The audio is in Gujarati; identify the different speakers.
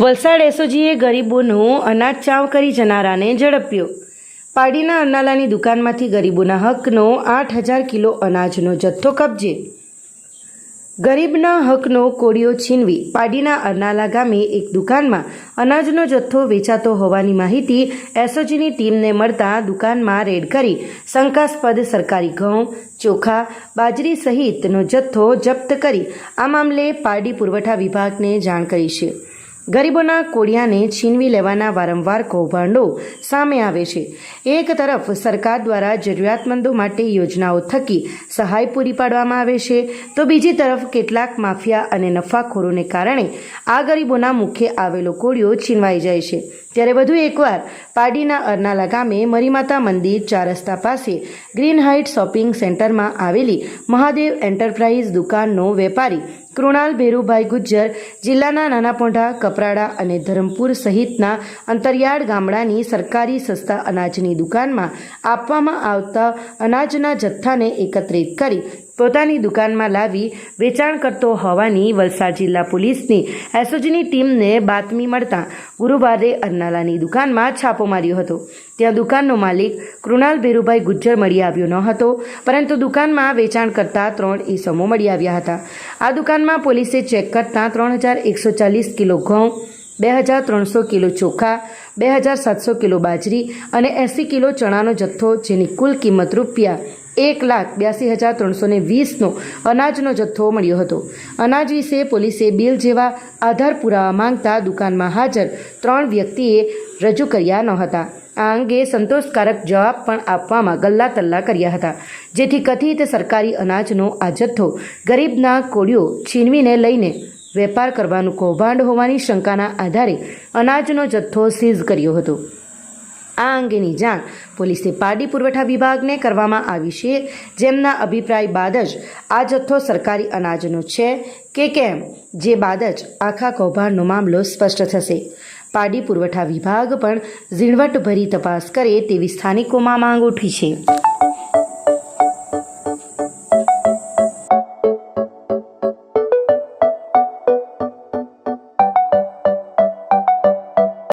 Speaker 1: વલસાડ એસઓજીએ ગરીબોનું અનાજ ચાવ કરી જનારાને ઝડપ્યો. પાડીના અન્નાલાની દુકાનમાંથી ગરીબોના હકનો આઠ હજાર કિલો અનાજનો જથ્થો કબજે. ગરીબના હકનો કોડિયો છીનવી પાડીના અરનાલા ગામે એક દુકાનમાં અનાજનો જથ્થો વેચાતો હોવાની માહિતી એસઓજીની ટીમને મળતા દુકાનમાં રેડ કરી શંકાસ્પદ સરકારી ઘઉં, ચોખા, બાજરી સહિતનો જથ્થો જપ્ત કરી આ મામલે પારડી પુરવઠા વિભાગને જાણ કરી છે. ગરીબોના કોડિયાને છીનવી લેવાના વારંવાર કૌભાંડો સામે આવે છે. એક તરફ સરકાર દ્વારા જરૂરિયાતમંદો માટે યોજનાઓ થકી સહાય પૂરી પાડવામાં આવે છે, તો બીજી તરફ કેટલાક માફિયા અને નફાખોરોને કારણે આ ગરીબોના મુખે આવેલો કોડિયો છીનવાઈ જાય છે. ત્યારે વધુ એકવાર પાડીના અરનાલા ગામે મરીમાતા મંદિર ચાર રસ્તા પાસે ગ્રીન હાઇટ શોપિંગ સેન્ટરમાં આવેલી મહાદેવ એન્ટરપ્રાઇઝ દુકાનનો વેપારી કૃણાલ ભેરુભાઈ ગુજ્જર જિલ્લાના નાનાપોંઢા, કપરાડા અને ધરમપુર સહિતના અંતરિયાળ ગામડાની સરકારી સસ્તા અનાજની દુકાનમાં આપવામાં આવતા અનાજના જથ્થાને એકત્રિત કરી પોતાની દુકાનમાં લાવી વેચાણ કરતો હોવાની વલસાડ જિલ્લા પોલીસની એસઓજીની ટીમને બાતમી મળતા ગુરુવારે અરનાલાની દુકાનમાં છાપો માર્યો હતો. ત્યાં દુકાનનો માલિક કૃણાલ ભેરુભાઈ ગુજ્જર મળી આવ્યો ન હતો, પરંતુ દુકાનમાં વેચાણ કરતા ત્રણ ઈસમો મળી આવ્યા હતા. આ દુકાનમાં પોલીસે ચેક કરતાં ત્રણ હજાર એકસો ચાલીસ કિલો ઘઉં, બે હજાર ત્રણસો કિલો ચોખા, બે હજાર સાતસો કિલો બાજરી અને એંસી કિલો ચણાનો જથ્થો જેની કુલ કિંમત રૂપિયા એક લાખ બ્યાસી હજાર ત્રણસો વીસનો અનાજનો જથ્થો મળ્યો હતો. અનાજ વિશે પોલીસે બિલ જેવા આધાર પુરાવા માંગતા દુકાનમાં હાજર ત્રણ વ્યક્તિએ રજૂ કર્યા ન હતા. આ અંગે સંતોષકારક જવાબ પણ આપવામાં ગલ્લા તલ્લા કર્યા હતા, જેથી કથિત સરકારી અનાજનો આ જથ્થો ગરીબના કોળીઓ છીનવીને લઈને વેપાર કરવાનું કૌભાંડ હોવાની શંકાના આધારે અનાજનો જથ્થો સીઝ કર્યો હતો. આ અંગેની જાણ પોલીસે પારડી પુરવઠા વિભાગને કરવામાં આવી છે. જેમના અભિપ્રાય બાદ જ આ જથ્થો સરકારી અનાજનો છે કે કેમ? જે બાદ જ આખા કૌભાંડનો મામલો સ્પષ્ટ થશે. પારડી પુરવઠા વિભાગ પણ ઝીણવટભરી તપાસ કરે તેવી સ્થાનિકોમાં માંગ ઉઠી છે.